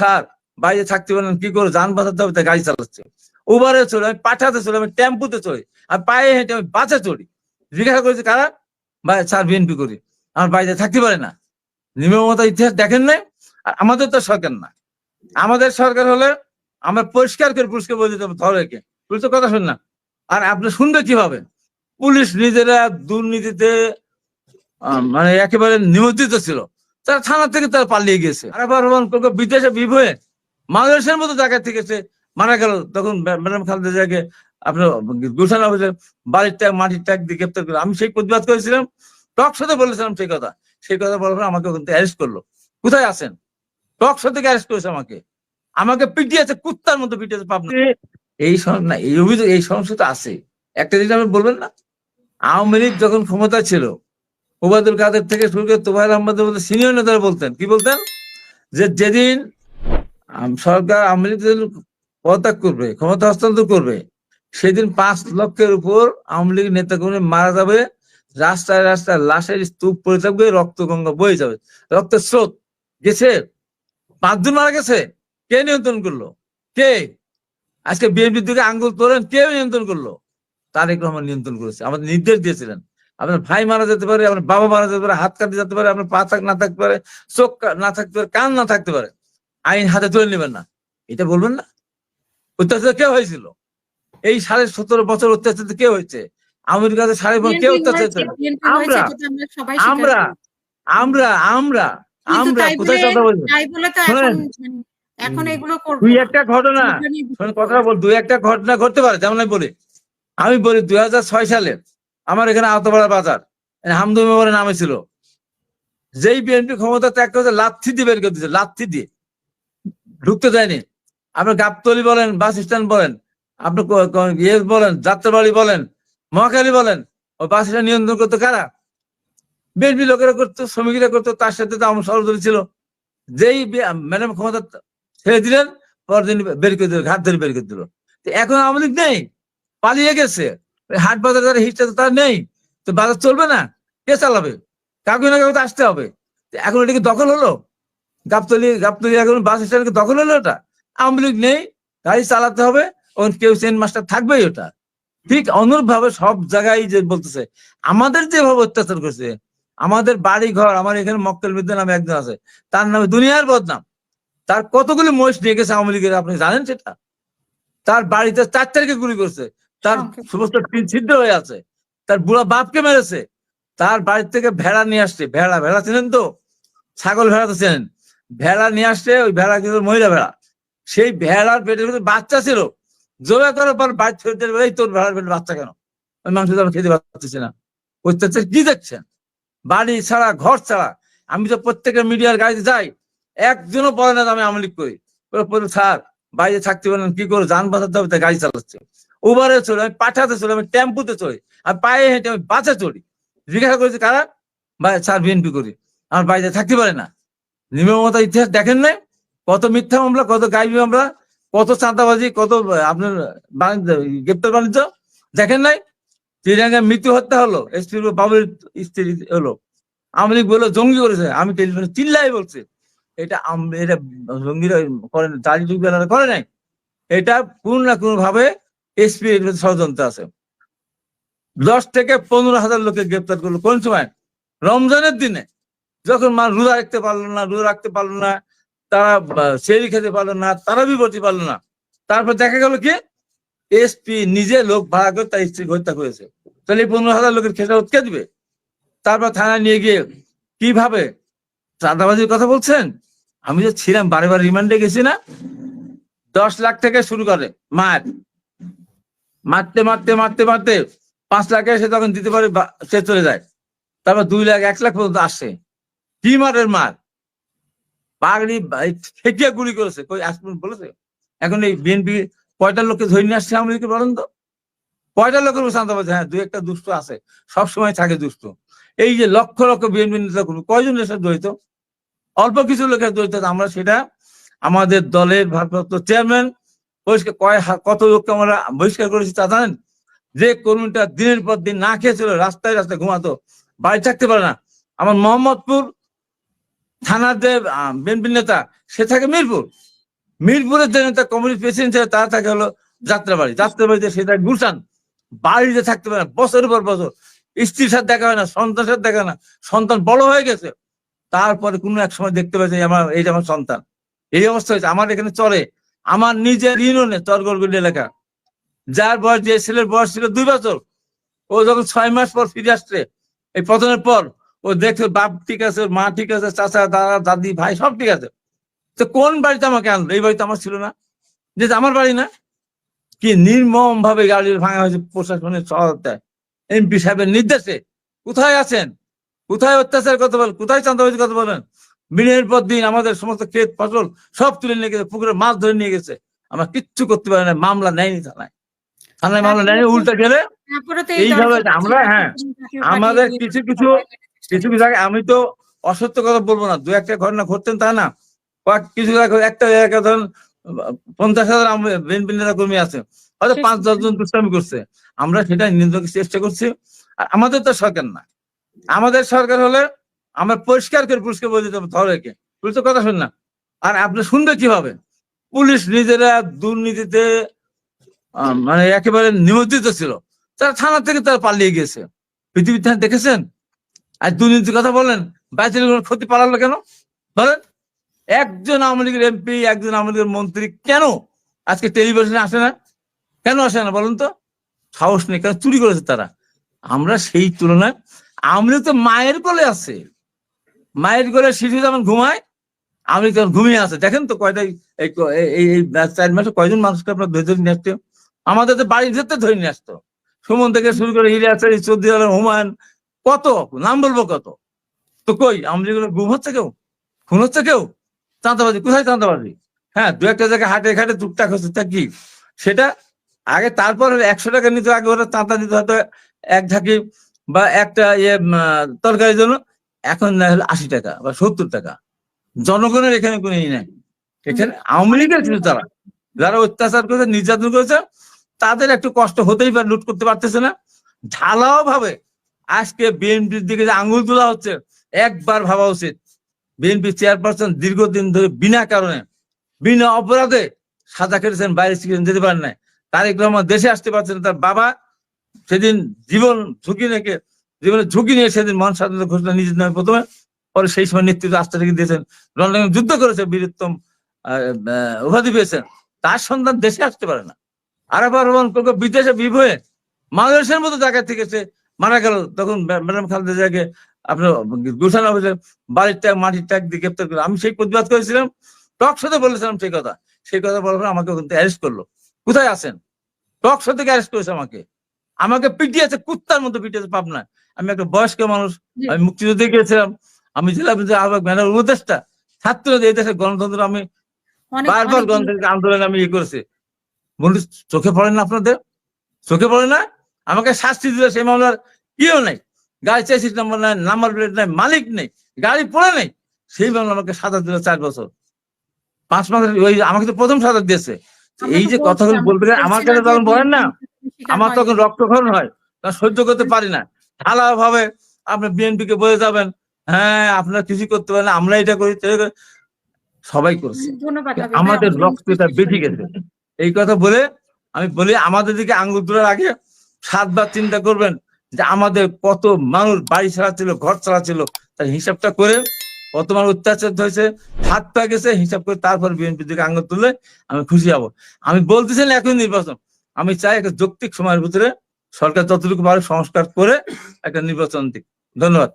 Sir, বাইরে থাকতে পারেন কি করে যান বাঁচাতে হবে গাড়ি চালাচ্ছে। উবারে চলে, আমি পাঠাতে চলে, আমি টেম্পুতে চলি, আর পায়ে হেঁটে আমি বাসে চলি জিজ্ঞাসা করেছি, কারা? ভাই, স্যার, বিএনপি করি। আমার বাইরে থাকতে পারে না। নির্মমতা ইতিহাস দেখেন নাই, আর আমাদের তো সরকার না আমাদের সরকার হলে আমরা পরিষ্কার করে পুলিশকে বলে দিতে হবে পুলিশ তো কথা শুন না। আর আপনি শুনবে কীভাবে? পুলিশ নিজেরা দুর্নীতিতে মানে একেবারে নিমজ্জিত ছিল। তারা থানা থেকে তারা পালিয়ে গেছে। আর আবার আবার কলকাতা বিদেশে বিভয়ে বাংলাদেশের মতো জায়গা থেকে সে মারা গেল। তখন ম্যাডাম খালেদা জিয়াকে আপনার গুলশান অফিসে বাড়ির ট্যাগ, মাটির ট্যাগ দিয়ে গ্রেপ্তার করে। আমি সেই প্রতিবাদ করেছিলাম। টক সাথে বলেছিলাম সেই কথা। সেই কথা বলার পর আমাকে ওখান থেকে অ্যারেস্ট করল। কোথায় আছেন? টক শো থেকে অ্যারেস্ট করেছে আমাকে। আমাকে পিটিয়েছে, কুত্তার মতো পিটিয়েছে পাবনা এই না, এই অভিযোগ এই সমস্যা তো আছে। একটা জিনিস আপনি বলবেন না? আওয়ামী লীগ যখন ক্ষমতা ছিল ওবায়দুল কাদের থেকে শুরু করে তোফায়েল আহমদের মতো সিনিয়র নেতারা বলতেন। কি বলতেন? যে যেদিন সরকার আওয়ামী লীগ পদত্যাগ করবে, ক্ষমতা হস্তান্তর করবে, সেদিন পাঁচ লক্ষের উপর আওয়ামী লীগ নেতাকর্মী মারা যাবে, রাস্তায় রাস্তায় লাশের স্তূপ পড়ে থাকবে রক্ত গঙ্গা বয়ে যাবে। রক্তের স্রোত গেছে। পাঁচজন মারা গেছে। কে নিয়ন্ত্রণ করল? কে? আজকে বিএনপির দিকে আঙ্গুল তোলেন, কে নিয়ন্ত্রণ করল? তারেক রহমান নিয়ন্ত্রণ করেছে। আমাদের নির্দেশ দিয়েছিলেন। আপনার ভাই মারা যেতে পারে আপনার বাবা মারা যেতে পারে হাত কাটতে যেতে পারে আপনার পা থাক না থাকতে পারে চোখ না থাকতে পারে কান না থাকতে পারে আইন হাতে তুলে নেবেন না। এটা বলবেন না? অত্যাচার কে হয়েছিল? এই সাড়ে সতেরো বছর অত্যাচার কে হয়েছে? আমেরিকাতে সাড়ে কে অত্যাচার আমরা- আমরা আমরা আমরা আমরা কোথায় কথা বলব। এখন এগুলো দুই একটা ঘটনা। কথা বল দুই একটা ঘটনা ঘটতে পারে যেমন আমি বলি। আমি বলি দুই হাজার ছয় সালে আমার এখানে আওতাপাড়া বাজার। হামদু মেমোরের নামে ছিল। যেই বিএনপি ক্ষমতা ত্যাগ করেছে, লাথি দিয়ে বের করে দিয়েছে, লাথি দিয়ে। ঢুকতে দেয়নি। আপনি গাবতলি বলেন, বাস স্ট্যান্ড বলেন, আপনি ইয়ে বলেন, যাত্রাবাড়ি বলেন, মহাখালী বলেন, ও বাস স্ট্যান্ড নিয়ন্ত্রণ করতো কারা? বিএনপি লোকেরা করতো, শ্রমিকরা করতো, তার সাথে তো আমার সরদরি ছিল। যেই ম্যাডাম ক্ষমতা ছেড়ে দিলেন, পরদিন বের করে দিল, ঘাট ধরে বের করে দিল। এখন আওয়ামী লীগ নেই, পালিয়ে গেছে। হাট বাজার যারা হিসটা তার নেই। তো বাজার চলবে না, কে চালাবে? কাউকে না কাউকে আসতে হবে। এখন এটা কি দখল হলো? গাবতলি গাবতলি এখন বাস স্ট্যান্ড দখল হলো ওটা আওয়ামী লীগ নেই, গাড়ি চালাতে হবে ওখানে কেউ চেন মাস্টার থাকবেই ওটা। ঠিক অনুরূপ ভাবে সব জায়গায় যে বলতেছে, আমাদের যেভাবে অত্যাচার করছে, আমাদের বাড়ি ঘর আমার এখানে মক্কেল মিদ্দা নামে একজন আছে, তার নামে দুনিয়ার বদনাম। তার কতগুলি মহিষ নিয়ে গেছে আওয়ামী লীগের, আপনি জানেন সেটা? তার বাড়িতে চার তারিখে গুলি করছে। তার সমস্ত টিন ছিদ্র হয়ে আছে। তার বুড়া বাপকে মেরেছে। তার বাড়ি থেকে ভেড়া নিয়ে আসছে। ভেড়া ভেড়া চেনেন তো? ছাগল ভেড়া তো চেনেন। ভেড়া নিয়ে আসছে ওই ভেড়া কিন্তু মহিলা ভেড়া। সেই ভেড়ার পেটের ভিতরে বাচ্চা ছিল। জোরে করার পর বাড়ি ছেড়ে এই তোর ভেড়ার পেটে বাচ্চা কেন? ওই মাংস তো খেতে পারতেছি না। অত্যাচার কি দেখছেন? বাড়ি ছাড়া ঘর ছাড়া। আমি তো প্রত্যেকের মিডিয়ার গাড়িতে যাই। একজনও বলে না আমি আমলিক করি। স্যার বাইরে থাকতে পারেন কি করে যান বাঁচাতে হবে গাড়ি চালাচ্ছে। উবারে চলে আমি পাঠাতে চড়ি আমি টেম্পুতে চড়ি আর পায়ে হেঁটে আমি বাসে চড়ি। জিজ্ঞাসা করেছি কারা? স্যার বিএনপি করি। আমার বাইরে থাকতে পারে না। নির্মমতা ইতিহাস দেখেন নাই? কত মিথ্যা মামলা কত গাইবি মামলা কত চাঁদাবাজি কত আপনার গ্রেপ্তার বাণিজ্য দেখেন নাই? চিরাঙ্গা মৃত্যু হত্যা হলো এসপি বাবুর স্ত্রী হলো। আওয়ামী লীগ বলল জঙ্গি করেছে। আমি টেলিফোনে চিল্লাই বলছি। এটা আম- এটা জঙ্গিরা করে না, জালি যুগ করে নাই। এটা কোন না কোন ভাবে এসপি এর ষড়যন্ত্র আছে। দশ থেকে পনেরো হাজার লোকে গ্রেপ্তার করল। কোন সময়? রমজানের দিনে। যখন মা রোজা রাখতে পারল না, রোজা রাখতে পারল না, তারা সেরি খেতে পারল না, তারা বিপত্তি পারল না। তারপর দেখা গেল কি? এসপি নিজে লোক ভাড়া করে তার স্ত্রী হত্যা করেছে। তাহলে এই পনেরো হাজার লোকের খেতে কে দিবে? তারপর থানায় নিয়ে গিয়ে কীভাবে চাঁদাবাজির কথা বলছেন? আমি যে ছিলাম, বারে বারে রিমান্ডে গেছি না? দশ লাখ থেকে শুরু করে, মার। মারতে মারতে মারতে মারতে পাঁচ লাখে এসে তখন দিতে পারে সে চলে যায়। তারপর দুই লাখ, এক লাখ পর্যন্ত আসে। কি মারের মার? পাগড়ি ঠেকিয়ে গুলি করেছে। কই, আজ বলেছে? এখন এই বিএনপি, কয়টা লোককে ধরে নিয়ে আসছে আমাদেরকে বলেন তো? কয়টা লোকের উপর চাঁদাবাজি হ্যাঁ দুই একটা দুষ্ট আছে। সব সময় থাকে দুষ্ট। এই যে লক্ষ লক্ষ বিএনপি নেতা করবে কয়জন সাথে জড়িত অল্প কিছু লোকের দ্বৈত আমরা সেটা আমাদের দলের ভারপ্রাপ্ত চেয়ারম্যান পরিষ্কার কয় কত লোককে আমরা বহিষ্কার করেছি তা জানেন? যে কর্মীটা দিনের পর দিন না খেয়েছিল রাস্তায় রাস্তায় ঘুমাতো, বাড়ি থাকতে পারে না। আমার মোহাম্মদপুর থানার যে বিএনপি নেতা, সে থাকে মিরপুর। মিরপুরের যে নেতা কমিউনিস্ট প্রেসিডেন্ট ছিল, তার থাকে হলো যাত্রাবাড়ি। যাত্রাবাড়িতে সে থাকে গুলশান। বাড়িতে থাকতে পারে না, বছরের পর বছর। স্ত্রীর সাথে দেখা হয় না, সন্তানের সাথে দেখা না। সন্তান বড় হয়ে গেছে। তারপরে কোনো এক সময় দেখতে পাচ্ছে যে, আমার এইটা আমার সন্তান। এই অবস্থা হয়েছে। আমার এখানে চলে। আমার নিজের ইউনিয়নে চরগড়গুলি এলাকা। যার বয়স যে ছেলের বয়স ছিল দুই বছর, ও যখন ছয় মাস পর ফিরে আসছে, এই পতনের পর ও দেখছে বাপ ঠিক আছে, মা ঠিক আছে, চাচা, দাদা, দাদি, ভাই সব ঠিক আছে। তো কোন বাড়িতে আমাকে আনলো? এই বাড়িতে আমার ছিল না। যে আমার বাড়ি না। কি নির্মম ভাবে গাড়ি ভাঙা হয়েছে প্রশাসনের সহায়তায় এমপি সাহেবের নির্দেশে। কোথায় আছেন? কোথায় অত্যাচার কথা বলেন? কোথায় চাঁদাবাজি কথা বলেন? দিনের পর দিন আমাদের সমস্ত ক্ষেত ফসল সব তুলে নিয়ে গেছে পুকুরে মাছ ধরে নিয়ে গেছে। আমরা কিচ্ছু করতে পারি না মামলা নেয়নি থানায়। থানায় মামলা নেয়নি উল্টা গেলে এইভাবে আমরা, হ্যাঁ, আমাদের কিছু কিছু কিছু কিছু আগে আমি তো অসত্য কথা বলব না দু একটা ঘটনা ঘটতেন তা না কয়েক কিছু একটা এলাকা ধরুন পঞ্চাশ হাজার বিএনপি নেতা কর্মী আছে হয়তো পাঁচ দশ জন দুষ্টামি করছে। আমরা সেটা নিয়ন্ত্রণ চেষ্টা করছি আর আমাদের তো সরকার না। আমাদের সরকার হলে আমরা পরিষ্কার করে পুলিশকে বলে দিতে হবে ধরে কে? পুলিশ তো কথা শুন না আর আপনি শুনবে কীভাবে? পুলিশ নিজেরা দুর্নীতিতে মানে একেবারে নিমজ্জিত ছিল। তারা থানা থেকে তারা পালিয়ে গেছে পৃথিবীর থানা দেখেছেন? আর দুর্নীতির কথা বলেন বাইরের কোনো ক্ষতি পালালো কেন? বলেন, একজন আওয়ামী লীগের এমপি, একজন আওয়ামী লীগের মন্ত্রী কেন আজকে টেলিভিশনে আসে না? কেন আসে না বলুন তো? সাহস নেই, কেন চুরি করেছে তারা? আমরা সেই তুলনায়, আওয়ামী লীগ তো মায়ের কোলে আছে। মায়ের কোলে শিশু যেমন ঘুমায়, আমি তখন ঘুমিয়ে আছে। দেখেন তো কয়টা এই চার মাসে কয়জন মানুষকে আপনার ধরে ধরে নিয়ে আসতো আমাদের তো বাড়ির যেতে ধরে নিয়ে আসতো সুমন থেকে শুরু করে হিরে আচারি চৌধুরী আলম, হুমায়ুন, কত? নাম বলব কত? তো কই আমি ঘুম হচ্ছে কেউ? খুন হচ্ছে কেউ? চাঁদাবাজি, কোথায় চাঁদাবাজি? হ্যাঁ দু একটা জায়গায় হাটে ঘাটে টুকটাক হচ্ছে, তা কি? সেটা আগে তারপর একশো টাকা নিতে, আগে ওরা চাঁদা দিতে, হয়তো এক ঝাঁকি বা একটা ইয়ে তরকারির জন্য। এখন না হলে আশি টাকা বা সত্তর টাকা। জনগণের এখানে কোনো ই নাই। এখানে আওয়ামী লীগের ছিল তারা, যারা অত্যাচার করেছে, নির্যাতন করেছে, তাদের একটু কষ্ট হতেই পারে, লুট করতে পারতেছে না। ঢালাও ভাবে আজকে বিএনপির দিকে যে আঙুল তোলা হচ্ছে, একবার ভাবা উচিত। বিএনপি চেয়ারপারসন দীর্ঘদিন ধরে বিনা কারণে, বিনা অপরাধে সাজা কেটেছেন, বাইরে চিকিৎসা যেতে পারেন নাই। তারেক রহমান দেশে আসতে পারছেন। তার বাবা সেদিন জীবন ঝুঁকি রেখে জীবনের ঝুঁকি নিয়ে সেদিন মন স্বাধীনতা ঘোষণা নিজের নামে প্রথমে, পরে সেই সময় নেতৃত্ব আস্থা রেখে দিয়েছেন। লন্ডনে যুদ্ধ করেছে বীরত্তম উপাধি পেয়েছেন। তার সন্তান দেশে আসতে পারে না। আর রহমান বিদেশে বিভয়ে বাংলাদেশের মতো জায়গা থেকে সে মারা গেল। তখন ম্যা- ম্যাডাম খালেদা জায়গায় আপনার গুলশান অফিসে বাড়ির ট্যাগ, মাটির ট্যাগ দিয়ে গ্রেপ্তার করে আমি সেই প্রতিবাদ করেছিলাম। টক শোতে বলেছিলাম সেই কথা। সেই কথা বলার পর আমাকে ওখান থেকে অ্যারেস্ট করল। কোথায় আছেন? টক শো থেকে অ্যারেস্ট করেছে আমাকে। আমাকে পিটিয়েছে কুত্তার মতো পিটিয়েছে পাবনা আমি একটা বয়স্ক মানুষ আমি মুক্তিযুদ্ধে গিয়েছিলাম আমি জেলা আহ্বায়ক ম্যাডাম উপদেষ্টা। ছাত্র এই দেশের গণতন্ত্র আমি বারবার গণতান্ত্রিক আন্দোলন আমি ইয়ে করেছি। বন্ধু চোখে পড়ে না আপনাদের? চোখে পড়ে না? আমাকে শাস্তি দিলে সেই মামলার ইয়েও নাই। গাড়ি চেসিস নাম্বার নাই নাম্বার প্লেট নাই মালিক নেই গাড়ি পড়ে নেই। সেই মামলা আমাকে সাজা দিল চার বছর। পাঁচ মাস ওই আমাকে তো প্রথম সাজা দিয়েছে। এই যে কথাগুলো বলবে আমার কাছে তখন বলেন না। আমার হয়। তখন রক্তক্ষরণ হয় সহ্য করতে পারি না। ঢালা ভাবে আপনি বিএনপি কে বলে যাবেন হ্যাঁ আপনারা কিছু করতে পারেন আমরা এটা করি সবাই করছে। ভাই, আমাদের রক্তটা বেঁচে গেছে। এই কথা বলে আমি বলি আমাদের দিকে আঙ্গুল তোলার আগে সাতবার চিন্তা করবেন যে আমাদের কত মানুষ বাড়ি ছাড়া ছিল ঘর ছাড়া ছিল তার হিসাবটা করে কত মানুষ অত্যাচার হয়েছে হাত পা গেছে হিসাব করে তারপর বিএনপি দিকে আঙ্গুল তুললে আমি খুশি হব। আমি বলতেছি না এখন নির্বাচন। আমি চাই একটা যৌক্তিক সময়ের ভিতরে সরকার যতটুকু পারে সংস্কার করে একটা নির্বাচন দিক। ধন্যবাদ।